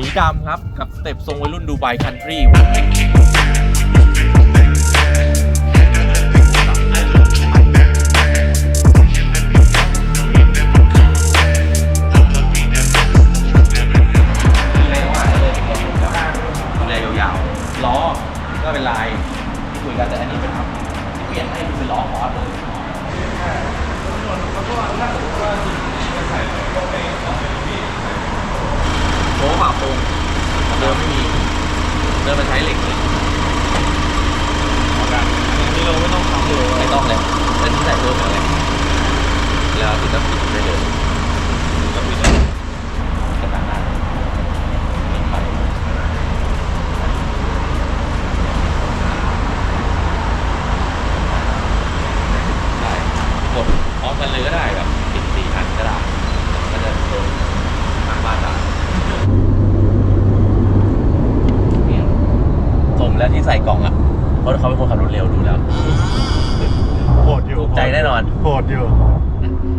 มีดำครับ กับสเต็ปทรงวัยรุ่นดูไบคันทรีดูแลยาวๆล้อก็เป็นลายที่คุยกันแต่อันนี้เป็นที่เปลี่ยนให้เป็นล้อคอร์สเลยโชว์ฝา โปรงเดิมไม่มี เดิมมันใช้เหล็กเลยนี่เราไม่ต้องทำเลยไม่ต้องเลยแต่นี่ใส่เพิ่มอะไรแล้วติดตั้งปิดได้เลยก็ปิดได้กระดานหน้าปิดไปได้กดพร้อมกันเลยก็ได้แบบปิดสี่อันก็ได้ก็จะโดนทางบ้านได้ เนี่ยสม แล้วที่ใส่กล่องอะเพราะเขาเป็นคนขับรถเร็วดูแล้วโหดอยู่ถูกใจแน่นอน โหดอยู่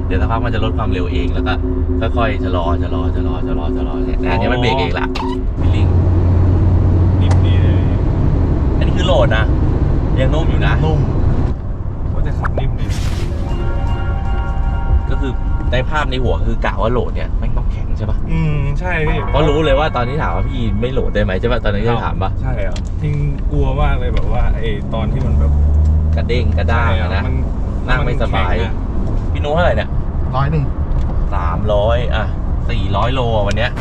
เดี๋ยวสักพักมันจะลดความเร็วเองแล้วก็ค่อยๆชะลอชะลอชะลอชะลอชะลอเนี่ยอันนี้มันเบรกเองละฟิลลิ่งนิ่มดีเลยอันนี้คือโหลดนะยังนุ่มอยู่นะนุ่มว่าจะขับนิ่มดีก็คือในภาพในหัวคือกะว่าโหลดเนี่ยแม่งต้องแข็งใช่ปะอืมใช่พี่เพราะรู้เลยว่าตอนที่ถามว่าพี่ไม่โหลดได้ไหมใช่ปะตอนนั้นจะถามปะใช่อะจริงกลัวมากเลยแบบว่าไอ้ตอนที่มันแบบกระเด้งกระด้างใช่อะนะมันนั่งไม่สบายนแข็งอะพี่นุ้เท่าไหร่เนี่ยร้อยหนึ่งสามร้อยอะสี่ร้อยโลอะวันเนี้ย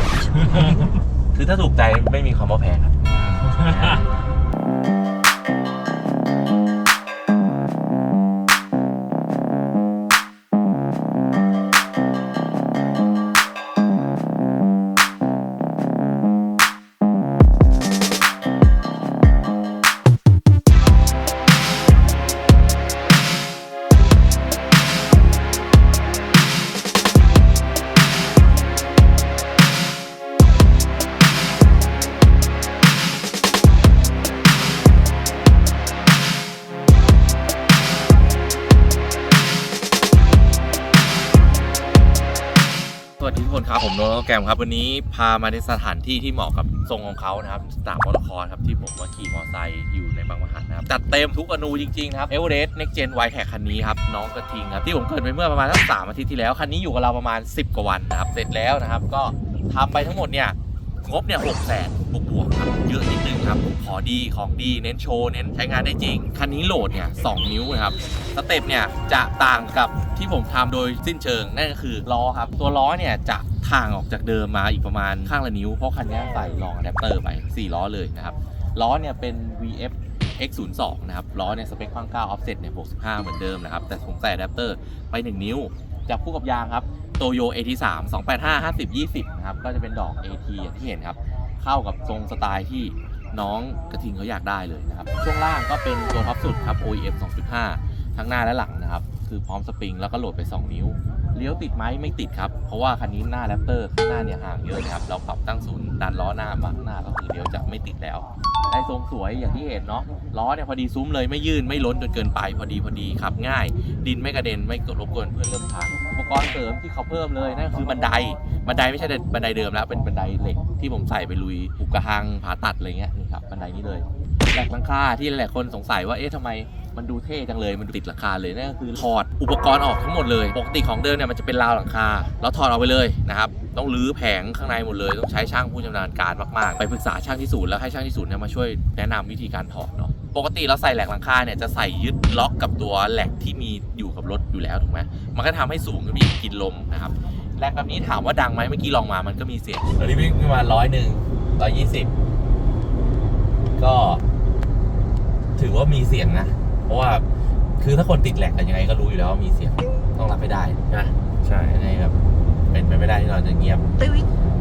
คือถ้าถูกใจไม่มีคำว่าแพงครับ สวัสดีทุกคนครับ ผมโนโนแกรมครับ วันนี้พามาในสถานที่ที่เหมาะกับทรงของเขานะครับสนามมอเตอร์คอร์ครับ ที่ผมมาขี่มอเตอร์ไซค์อยู่ในบางมหันนะครับ จัดเต็มทุกอนูจริงๆ นะครับเอเวอเรสต์เน็กเจนไวแท็กคันนี้ครับ น้องกระทิงครับ ที่ผมเกิดไปเมื่อประมาณสักสามอาทิตย์ที่แล้ว คันนี้อยู่กับเราประมาณ 10 กว่าวันนะครับ เสร็จแล้วนะครับ ก็ทำไปทั้งหมดเนี่ยงบเนี่ยหกแสนบวกๆครับ เยอะนิดนึงครับขอดีของดีเน้นโชว์เน้นใช้งานได้จริง คันนี้โหลดเนี่ยสองนิ้วนะครับสเต็ปเนี่ยจะต่างกับที่ผมทำโดยสิ้นเชิงนั่นก็คือล้อครับ ตัวล้อเนี่ยจะถ่างออกจากเดิมมาอีกประมาณข้างละนิ้ว เพราะคันนี้ใส่รองอะแดปเตอร์ไป4ล้อเลยนะครับล้อเนี่ยเป็น VF X02 นะครับล้อเนี่ยสเปคข้าง9 offset เนี่ย65 เหมือนเดิมนะครับแต่ผมใส่อะแดปเตอร์ไป 1 นิ้วจับคู่กับยางครับโตโย AT3 285 50 20 นะครับ ก็จะเป็นดอก AT อย่างที่เห็นครับ เข้ากับทรงสไตล์ที่น้องกระทิงเขาอยากได้เลยนะครับ ช่วงล่างก็เป็นตัวพับสุดครับ OEM 2.5 ทั้งหน้าและหลังนะครับ คือพร้อมสปริงแล้วก็โหลดไป 2 นิ้ว เลี้ยวติดไหมไม่ติดครับ เพราะว่าคันนี้หน้าแรปเตอร์ข้างหน้าเนี่ยห่างเยอะครับ เราปรับตั้งศูนย์ดันล้อหน้ามาข้างหน้าก็คือเลี้ยวจะไม่ติดแล้วได้ทรงสวยอย่างที่เห็นเนาะล้อเนี่ยพอดีซุ้มเลยไม่ยื่นไม่ล้นจนเกินไปพอดีพอดีขับง่าย ดินไม่กระเด็นไม่กรบกวนเพื่อนเริ่มทางอุปกรณ์เสริมที่เขาเพิ่มเลยนั่นคือบันไดบันไดไม่ใช่บันไดเดิมแล้วเป็นบันไดเหล็กที่ผมใส่ไปลุยปุกกระหังผ่าตัดอะไรเงี้ยนี่ครับบันไดนี้เลยแหลกหลังคาที่หลายคนสงสัยว่าเอ๊ะทำไม มันดูเท่จังเลยมันดูติดหลังคาเลยนั่นก็คือถอดอุปกรณ์ออกทั้งหมดเลยปกติของเดิมเนี่ยมันจะเป็นราวหลังคาแล้วถอดออกไปเลยนะครับต้องรื้อแผงข้างในหมดเลยต้องใช้ช่างผู้ชำนาญการมากๆ ไปปรึกษาช่างที่ศูนย์แล้วให้ช่างที่ศูนย์เนี่ยมาช่วยแนะนำวิธีการถอดเนาะปกติเราใส่แหลกหลังคาเนี่ยจะใส่ยึดล็อกกับตัวแหลกที่มีอยู่กับรถอยู่แล้วถูกไหมมันก็ทำให้สูงขึ้นไปอีกินลมนะครับแรกแบบนี้ถามว่าดังไหมเมื่อกี้ลองมามันก็มีเสียงตอนนี้วิ่งประมาณร้อยหนึ่งร้อยยี่สิบก็ ถือว่ามีเสียงนะ ราะว่าคือถ้าคนติดแหลกกันยังไงก็รู้อยู่แล้วว่ามีเสียงต้องรับให้ได้ใช่ไหมใช่ยังไงแบบเป็นไปไม่ได้ที่เราจะเงียบ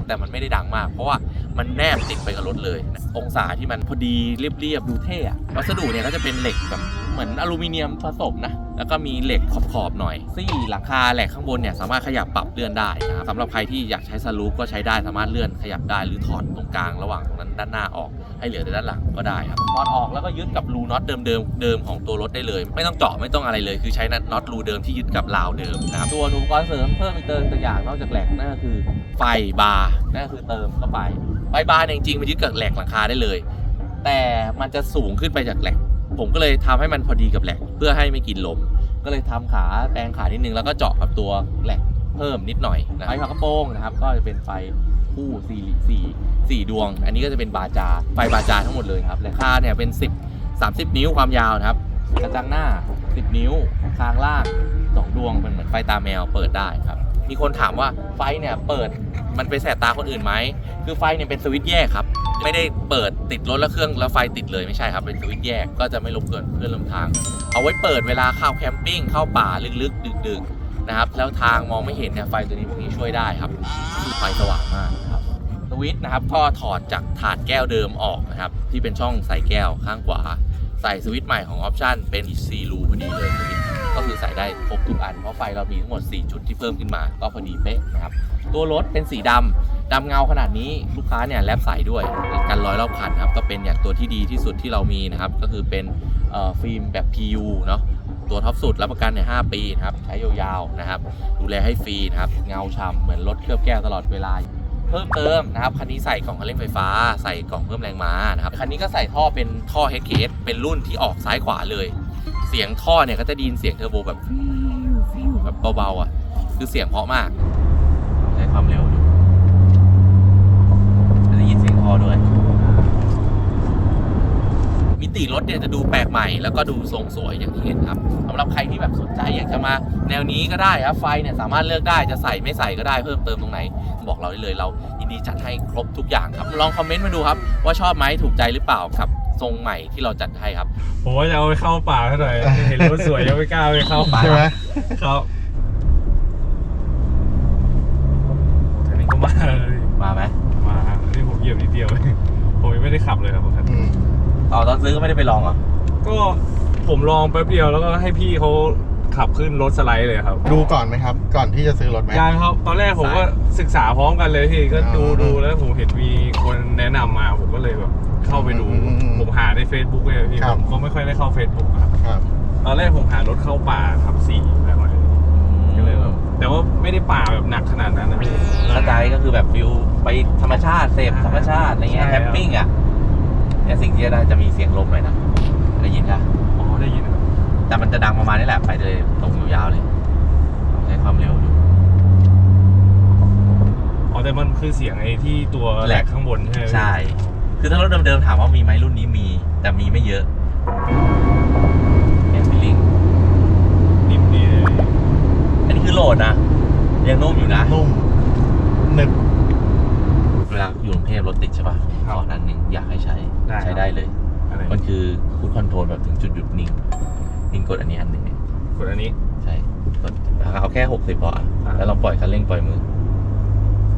แต่มันไม่ได้ดังมาก เพราะว่ามันแนบติดไปกับรถเลยองศาที่มันพอดีเรียบๆดูเท่อะวัสดุเนี่ยก็จะเป็นเหล็กแบบเห มือนอลูมิเนียมผสมนะ แล้วก็มีเหล็กขอบๆหน่อย ซี่หลังคาแหลกข้างบนเนี่ยสามารถขยับปรับเลื่อนได้นะครับสำหรับใครที่อยากใช้สลูปก็ใช้ได้สามารถเลื่อนขยับได้หรือถอดตรงกลางระหว่างตรงนั้นด้านหน้าออกให้เหลือแต่ด้านหลังก็ได้ครับถอดออกแล้วก็ยึดกับรูน็อตเดิมเดิมๆเดิมของตัวรถได้เลย ไม่ต้องเจาะไม่ต้องอะไรเลย คือใช้น็อตรูเดิมที่ยึดกับราวเดิมนะครับตัวอุปกรณ์เสริมเพิ่มอีกเติมตัวอย่างนอกจากแหลกนั่นก็คือ ไฟบาร์นั่นก็คือเติมเข้าไปไฟบาร์เนี่ยจริงๆมันยึดกับแหลกหลังคาได้เลย แต่มันจะสูงขึ้นไปจากแหลก ผมก็เลยทำให้มันพอดีกับแหลกเพื่อให้ไม่กินลม ก็เลยทำขาแปลงขานิดนึงแล้วก็เจาะกับตัวแหลกเพิ่มนิดหน่อยนะไฟฝากระโปรงนะครับ ก็จะเป็นไฟคู่สี่สี่สี่ดวง อันนี้ก็จะเป็นบาจาไฟบาจาทั้งหมดเลยครับราคาเนี่ยเป็น 10 30 นิ้วความยาวนะครับกระจังหน้า 10 นิ้วคางล่าง2ดวงเป็นเหมือนไฟตาแมวเปิดได้ครับ มีคนถามว่าไฟเนี่ยเปิดมันไปแสบตาคนอื่นไหมคือไฟเนี่ยเป็นสวิตช์แยกครับ ไม่ได้เปิดติดรถแล้วเครื่องแล้วไฟติดเลยไม่ใช่ครับ เป็นสวิตช์แยกก็จะไม่รบกวนเพื่อนร่วมทาง เอาไว้เปิดเวลาเข้าแคมปิ้งเข้าป่าลึกๆดึกๆนะครับแล้วทางมองไม่เห็นเนี่ยไฟตัวนี้พวกนี้ช่วยได้ครับคือไฟสว่างมากครับสวิตช์นะครับก็ถอดจากถาดแก้วเดิมออกนะครับที่เป็นช่องใส่แก้วข้างขวาใส่สวิตช์ใหม่ของออปชันเป็นซีรูพอดีเลยสวิต ก็คือใส่ได้ครบทุกอัน เพราะไฟเรามีทั้งหมด 4 จุดที่เพิ่มขึ้นมาก็พอดีเป๊ะนะครับ ตัวรถเป็นสีดำดำเงาขนาดนี้ลูกค้าเนี่ยแลบใส่ด้วยกันร้อยรอบคันครับก็เป็นอย่างตัวที่ดีที่สุดที่เรามีนะครับ ก็คือเป็นฟิล์มแบบ PU เนาะตัวท็อปสุดรับประกันใน5ปีนะครับใช้ยาวๆนะครับ ดูแลให้ฟรีนะครับเงาฉ่ำเหมือนรถเคลือบแก้วตลอดเวลาเพิ่มเติมนะครับคันนี้ใส่กล่องคันเร่งไฟฟ้า ใส่กล่องเพิ่มแรงม้านะครับคันนี้ก็ใส่ท่อเป็นท่อ HKS เป็นรุ่นที่ออกซ้ายขวาเลย เสียงท่อเนี่ยก็จะไดยินเสียงเทอร์โบแบบฟิวฟิวแบบเบาๆอะ คือเสียงเพราะมากใช้ความเร็วดูจะได้ยินเสียงท่อด้วย มิติรถเนี่ยจะดูแปลกใหม่แล้วก็ดูทรงสวยอย่างที่เห็นครับสำหรับใครที่แบบสนใจอยากจะมา แนวนี้ก็ได้ครับไฟเนี่ยสามารถเลือกได้จะใส่ไม่ใส่ก็ได้เพิ่มเติมตรงไหน บอกเราได้เลยเรายินดีจัดให้ครบทุกอย่างครับลองคอมเมนต์มาดูครับ ว่าชอบไหมถูกใจหรือเปล่ากับ ทรงใหม่ที่เราจัดให้ครับ ผมว่าจะเอาไปเข้าป่าเท่าไหร่เห็นรถสวยยังไม่กล้าเอาไปเข้าป่าใช่ไหมครับอันนี้ก็มาเลยมาไหมมาอันนี้ผมเหยียบนิดเดียวเองผมยังไม่ได้ขับเลยครับคันอืมอ๋อตอนซื้อก็ไม่ได้ไปลองเหรอก็ผมลองแป๊บเดียวแล้วก็ให้พี่เขาขับขึ้นรถสไลด์เลยครับ ดูก่อนไหมครับ ก่อนที่จะซื้อรถไหมยังครับ ตอนแรกผมก็ศึกษาพร้อมกันเลยพี่ก็ดูอ๋อดูแล้วผมเห็นมีคนแนะนำมาผมก็เลยแบบ เข้าไปดู อืมอืมอืมผมหาใน Facebook เลยพี่ครับ ผมก็ไม่ค่อยได้เข้า Facebook ครับครับตอนแรกผมหารถเข้าป่าขับสี่แบบว่าก็เลยแบบแต่ว่าไม่ได้ป่าแบบหนักขนาดนั้นนะพี่เข้าใจก็คือแบบฟิลไปธรรมชาติเสพธรรมชาติอะไรเงี้ยใช่ แคมปิ้งอะเนี่ยสิ่งที่จะได้จะมีเสียงลมหน่อยนะได้ยินค่ะอ๋อได้ยินครับแต่มันจะดังประมาณนี้แหละไปเลยตรงยาวๆเลยใช้ความเร็วดูอ๋อแต่มันคือเสียงไอ้ที่ตัวแหแหลลกกข้างบนใช่ไหมพี่ใช่ คือถ้ารถเดิมๆถามว่ามีไหมรุ่นนี้มี แต่มีไม่เยอะแอมฟิลิงนิ่มดีเลยอันนี้คือโหลดนะ ยังนุ่มอยู่นะนุ่มหนึบ เวลาอยู่กรุงเทพรถติดใช่ป่ะขอนั้นหนึ่งอยากให้ใช้ได้ใช้ได้เลย อะไรมันคือคูดคอนโทรลแบบถึงจุดหยุดนิ่ง นิ่งกดอันนี้อันหนึ่งเนี่ยกดอันนี้ ใช่กดเอาแค่หกสิบพออะอ่า แล้วลองปล่อยคันเร่งปล่อยมือ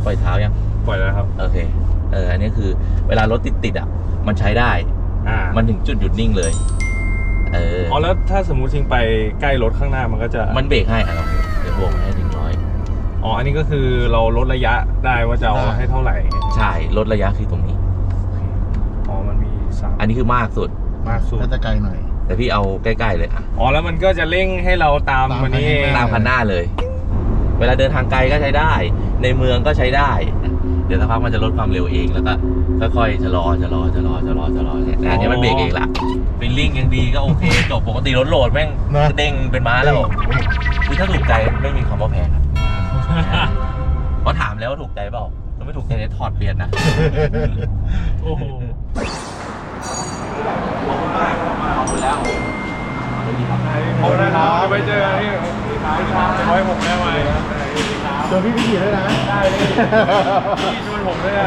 ปล่อยเท้ายัง ปล่อยแล้วครับ โอเค เอออันนี้คือเวลารถติดติดๆอะ มันใช้ได้ อ่ามันถึงจุดหยุดนิ่งเลย เอออ๋อแล้วถ้าสมมุติทิ้งไปใกล้รถข้างหน้ามันก็จะมันเบรกให้อะลองดูเดี๋ยวบวกมาให้ถึงร้อย อ๋ออันนี้ก็คือเราลดระยะได้ว่าจะเอาให้เท่าไหร่ใช่ลดระยะคือตรงนี้ อ๋อมันมีสามอันนี้คือมากสุด มากสุดก็จะไกลหน่อย แต่พี่เอาใกล้ๆเลยอะอ๋อแล้วมันก็จะเร่งให้เราตามตามวันนี้ไปเองข้างหตามคันหน้าเลย เวลาเดินทางไกลก็ใช้ได้ ในเมืองก็ใช้ได้ เดี๋ยวสักพักมันจะลดความเร็วเองแล้วก็ค่อยๆชะลอชะลอชะลอชะลอชะลอเนี่ยแต่อันนี้มันเบรกเองละฟิลลิ่งยังดีก็โอเคจบปกติรถโหลดแม่งนะเด้งเป็นม้าแล้วคือถ้าถูกใจไม่มีคำว่าแพงครับเพราะถามแล้วว่าถูกใจเปล่าถ้าไม่ถูกใจเนี่ยถอดเปลี่ยนนะโอ้โหขอบคุณแล้วขอบคุณนะครับไปเจอกันที่ไว้ผมได้ไหม เจอพี่พิธีด้วยนะ ได้เลยพี่ชวนผมด้วยนะ